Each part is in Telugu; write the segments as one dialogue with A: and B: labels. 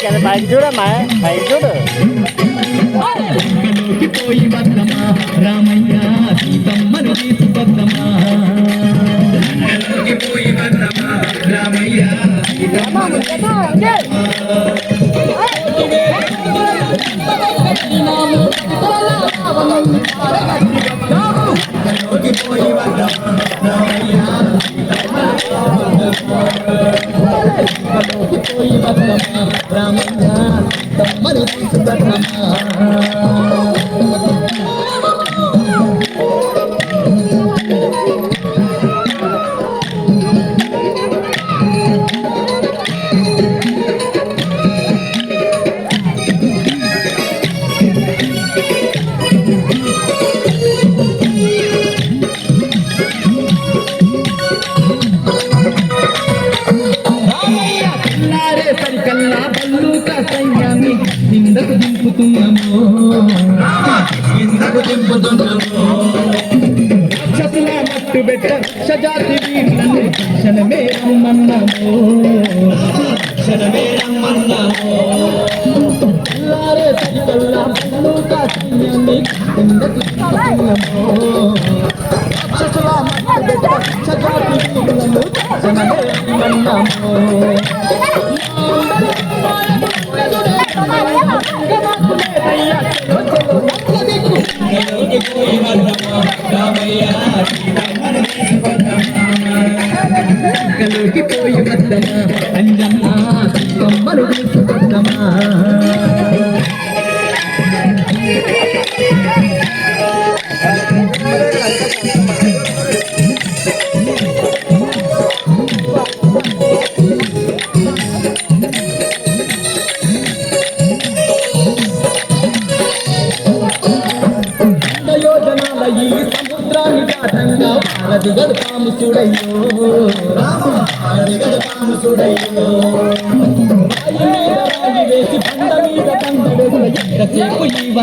A: చూడమ్మా బయట చూడు
B: పోయి వద్దమా రామయ్య సీతమ్మను తీసుకొద్దమా లంకలోకి రామయ్య రామయ్య. లంకలోకి తమ్మని వద్దమా రాక్షసుల మట్టు పెట్ట సజాతి వీళ్ళను క్షణమే రమ్మన్నాము. క్షణమే రమ్మన్నాము. తెల్లారే సరికల్లా రాక్షసుల మట్టు సజాతి క్షణమే రమ్మన్నాము. కలోకి పోయి వద్దమా అంజమ్మ కొమ్మలు తీసుకొద్దమా ఈ సముద్రాన్ని దాటంగా వారధి గడపాము చూడయ్యో వారధి గడపాము చూడయ్యో వేసి మీద ఎంతసేపు ఈ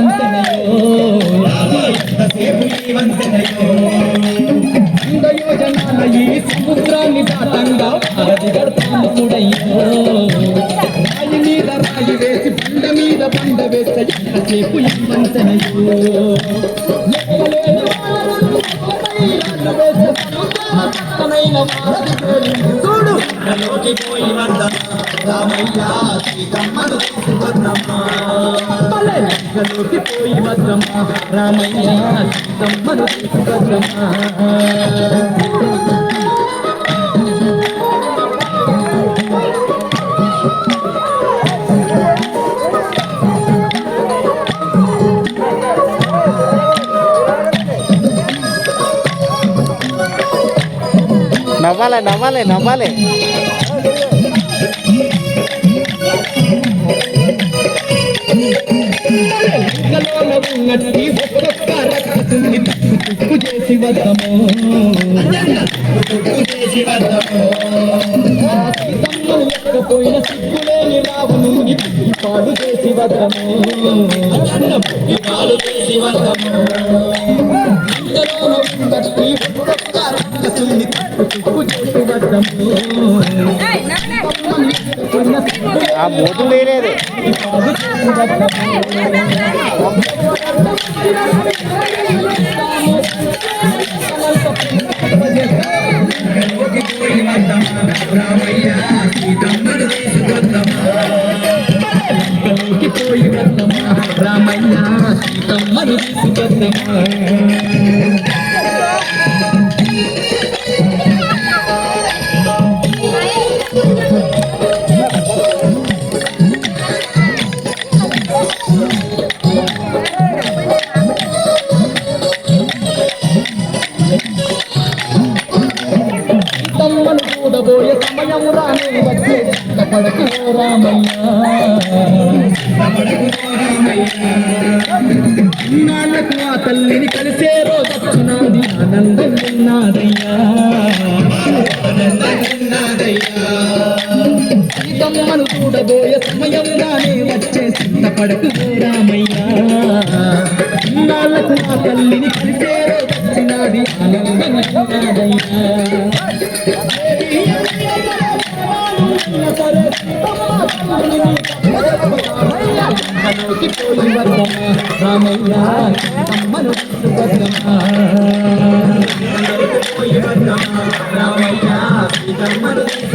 B: ఎంతసేపు ఈ యోజనాల ఈ సముద్రాన్ని దాటంగా చూడు. కలోకి పోయి వద్దమా రామయ్య సీతమ్మను తీసుకొద్దమ్మా పోయి వద్దమ్మ రామయ్య సీతమ్మను తీసుకొద్దమ్మా
A: నవ్వాలి నవ్వాలి నవ్వాలి.
B: ఎక్కపోయిన సిగ్గులేని పాడు చేసి వద్దము పాడు చేసి వద్దము ఉన్నట్టి ఒక్కొక్క రక్కసుని తప్పు తుప్పు చేసి వద్దము
A: ఆ మూతులు వేరేది
B: రామయ్య సీతమ్మను తీసుకొద్దమా చూడబోయే సమయం రాని వచ్చే పడకు రామయ్య. నాన్నకు ఆ తల్లిని కలిసే రోజొచ్చునాది ఆనందం ఉన్నాదయ్యా బతుకమ్మను చూడబోయే సమయం రానే వచ్చే చిన్న పడకు రామయ్యా తల్లిని కలిసే వచ్చినది రామయ్యా సీతమ్మను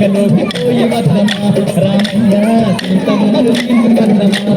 B: గలో పోయి వద్దమా రామయ్య సీతమ్మలు నిన్ను వద్దమా